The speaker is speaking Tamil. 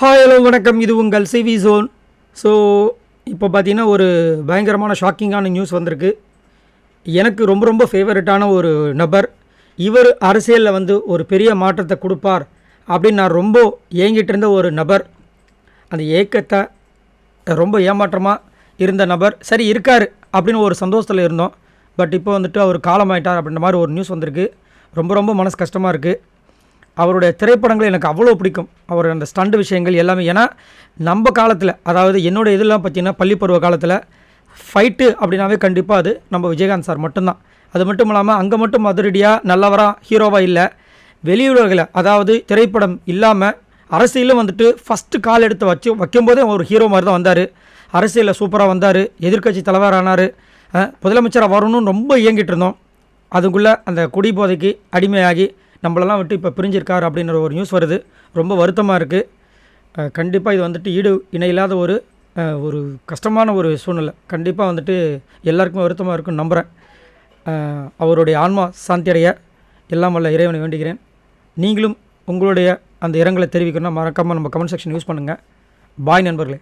ஹாய் ஹலோ வணக்கம். இது உங்கள் சிவி ஜோன் ஸோ இப்போ பார்த்தீங்கன்னா ஒரு பயங்கரமான ஷாக்கிங்கான நியூஸ் வந்திருக்கு. எனக்கு ரொம்ப ரொம்ப ஃபேவரட்டான ஒரு நபர். இவர் அரசியலில் வந்து ஒரு பெரிய மாற்றத்தை கொடுப்பார் அப்படின்னு நான் ரொம்ப ஏங்கிட்டு இருந்த ஒரு நபர். அந்த ஏக்கத்தை ரொம்ப ஏமாற்றமாக இருந்த நபர். சரி இருக்கார் அப்படின்னு ஒரு சந்தோஷத்தில் இருந்தோம். பட் இப்போ வந்துட்டு அவர் காலமாயிட்டார் அப்படின்ற மாதிரி ஒரு நியூஸ் வந்திருக்கு. ரொம்ப ரொம்ப மனசு கஷ்டமாக இருக்குது அவருடைய திரைப்படங்கள் எனக்கு அவ்வளோ பிடிக்கும். அவர் அந்த ஸ்டண்ட் விஷயங்கள் எல்லாமே. ஏன்னா நம்ம காலத்தில் அதாவது என்னோட இதெல்லாம் பார்த்தீங்கன்னா பள்ளிப்பருவ காலத்தில் ஃபைட்டு அப்படின்னாவே கண்டிப்பாக அது நம்ம விஜயகாந்த் சார் மட்டும்தான். அது மட்டும் இல்லாமல் அங்கே மட்டும் அதிரடியாக நல்லவராக ஹீரோவாக இல்லை. வெளியுலகில் அதாவது திரைப்படம் இல்லாமல் அரசியலும் வந்துட்டு ஃபஸ்ட்டு கால் எடுத்து வச்சு வைக்கும்போதே ஒரு ஹீரோ மாதிரி தான் வந்தார். அரசியலில் சூப்பராக வந்தார். எதிர்க்கட்சி தலைவரானார் முதலமைச்சராக வரணும்னு ரொம்ப இயங்கிட்டு இருந்தோம். அதுக்குள்ளே அந்த குடி போதைக்கு அடிமையாகி நம்மளெல்லாம் விட்டு இப்போ பிரிஞ்சிருக்கார் அப்படின்ற ஒரு நியூஸ் வருது. ரொம்ப வருத்தமாக இருக்குது கண்டிப்பாக இது வந்துட்டு ஈடு இணையில்லாத ஒரு ஒரு கஷ்டமான ஒரு சூழ்நிலை. கண்டிப்பாக வந்துட்டு எல்லாருக்குமே வருத்தமாக இருக்குன்னு நம்புகிறேன் அவருடைய ஆன்மா சாந்தி அடைய எல்லாம் வல்ல இறைவனை வேண்டுகிறேன். நீங்களும் உங்களுடைய அந்த இரங்கலை தெரிவிக்கணும்னா மறக்காமல் நம்ம கமெண்ட் செக்ஷன் யூஸ் பண்ணுங்கள் பாய் நண்பர்களே.